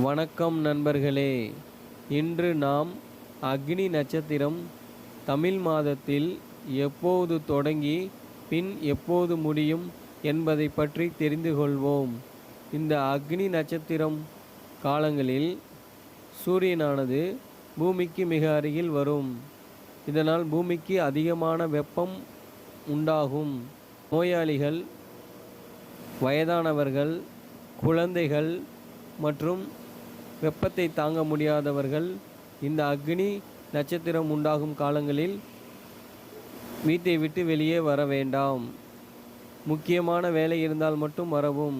வணக்கம் நண்பர்களே. இன்று நாம் அக்னி நட்சத்திரம் தமிழ் மாதத்தில் எப்போது தொடங்கி பின் எப்போது முடியும் என்பதை பற்றி தெரிந்து கொள்வோம். இந்த அக்னி நட்சத்திரம் காலங்களில் சூரியனானது பூமிக்கு மிக அருகில் வரும். இதனால் பூமிக்கு அதிகமான வெப்பம் உண்டாகும். நோயாளிகள் வயதானவர்கள் குழந்தைகள் மற்றும் வெப்பத்தை தாங்க முடியாதவர்கள் இந்த அக்னி நட்சத்திரம் உண்டாகும் காலங்களில் வீட்டை விட்டு வெளியே வர வேண்டாம். முக்கியமான வேலை இருந்தால் மட்டும் வரவும்.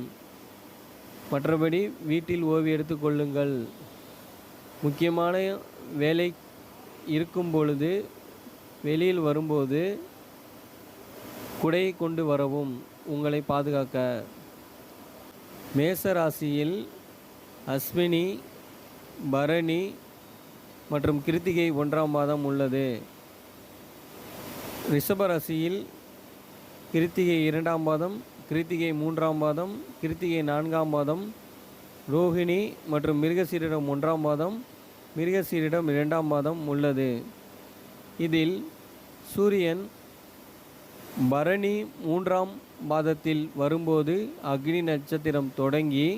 மற்றபடி வீட்டில் ஓய்வு கொள்ளுங்கள். முக்கியமான வேலை இருக்கும் பொழுது வெளியில் வரும்போது குடையை கொண்டு வரவும் உங்களை பாதுகாக்க. மேச ராசியில் அஸ்வினி பரணி மற்றும் கிருத்திகை ஒன்றாம் மாதம் உள்ளது. ரிஷபராசியில் கிருத்திகை இரண்டாம் மாதம் கிருத்திகை மூன்றாம் மாதம் கிருத்திகை நான்காம் மாதம் ரோஹிணி மற்றும் மிருகசீரிடம் ஒன்றாம் மாதம் மிருகசீரிடம் இரண்டாம் மாதம் உள்ளது. இதில் சூரியன் பரணி மூன்றாம் மாதத்தில் வரும்போது அக்னி நட்சத்திரம் தொடங்கி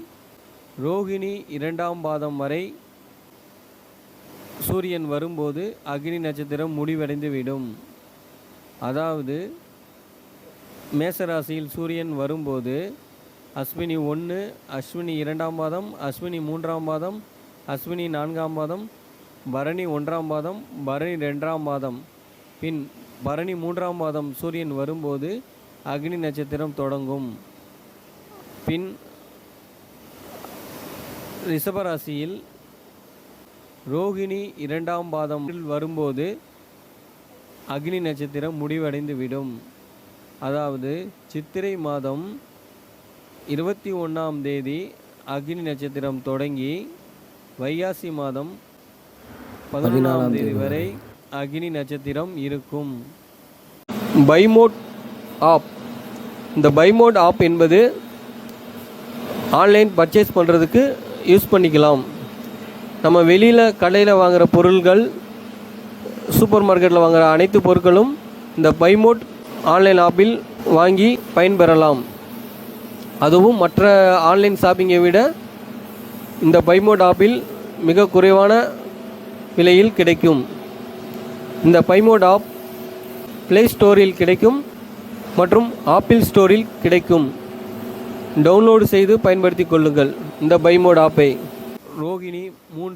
ரோகிணி இரண்டாம் பாதம் வரை சூரியன் வரும்போது அக்னி நட்சத்திரம் முடிவடைந்துவிடும். அதாவது மேசராசியில் சூரியன் வரும்போது அஸ்வினி ஒன்று அஸ்வினி இரண்டாம் பாதம் அஸ்வினி மூன்றாம் பாதம் அஸ்வினி நான்காம் பாதம் பரணி ஒன்றாம் பாதம் பரணி ரெண்டாம் பாதம். பின் பரணி மூன்றாம் பாதம் சூரியன் வரும்போது அக்னி நட்சத்திரம் தொடங்கும். பின் ரிஷபராசியில் ரோகிணி இரண்டாம் பாதம் வரும்போது அக்னி நட்சத்திரம் முடிவடைந்து விடும் அதாவது சித்திரை மாதம் இருபத்தி ஒன்றாம் தேதி அக்னி நட்சத்திரம் தொடங்கி வைகாசி மாதம் பதினாலாம் தேதி வரை அக்னி நட்சத்திரம் இருக்கும். பைமோட் ஆப். இந்த பைமோட் ஆப் என்பது ஆன்லைன் பர்ச்சேஸ் பண்ணுறதுக்கு யூஸ் பண்ணிக்கலாம். நம்ம வெளியில் கடையில் வாங்குகிற பொருள்கள் சூப்பர் மார்க்கெட்டில் வாங்குகிற அனைத்து பொருட்களும் இந்த பைமோட் ஆன்லைன் ஆப்பில் வாங்கி பயன்பெறலாம். அதுவும் மற்ற ஆன்லைன் ஷாப்பிங்கை விட இந்த பைமோட் ஆப்பில் மிக குறைவான விலையில் கிடைக்கும். இந்த பைமோட் ஆப் ப்ளே ஸ்டோரில் கிடைக்கும் மற்றும் ஆப்பிள் ஸ்டோரில் கிடைக்கும். டவுன்லோடு செய்து பயன்படுத்திக் கொள்ளுங்கள் இந்த பைமோட் ஆப்பை. ரோகிணி மூன்று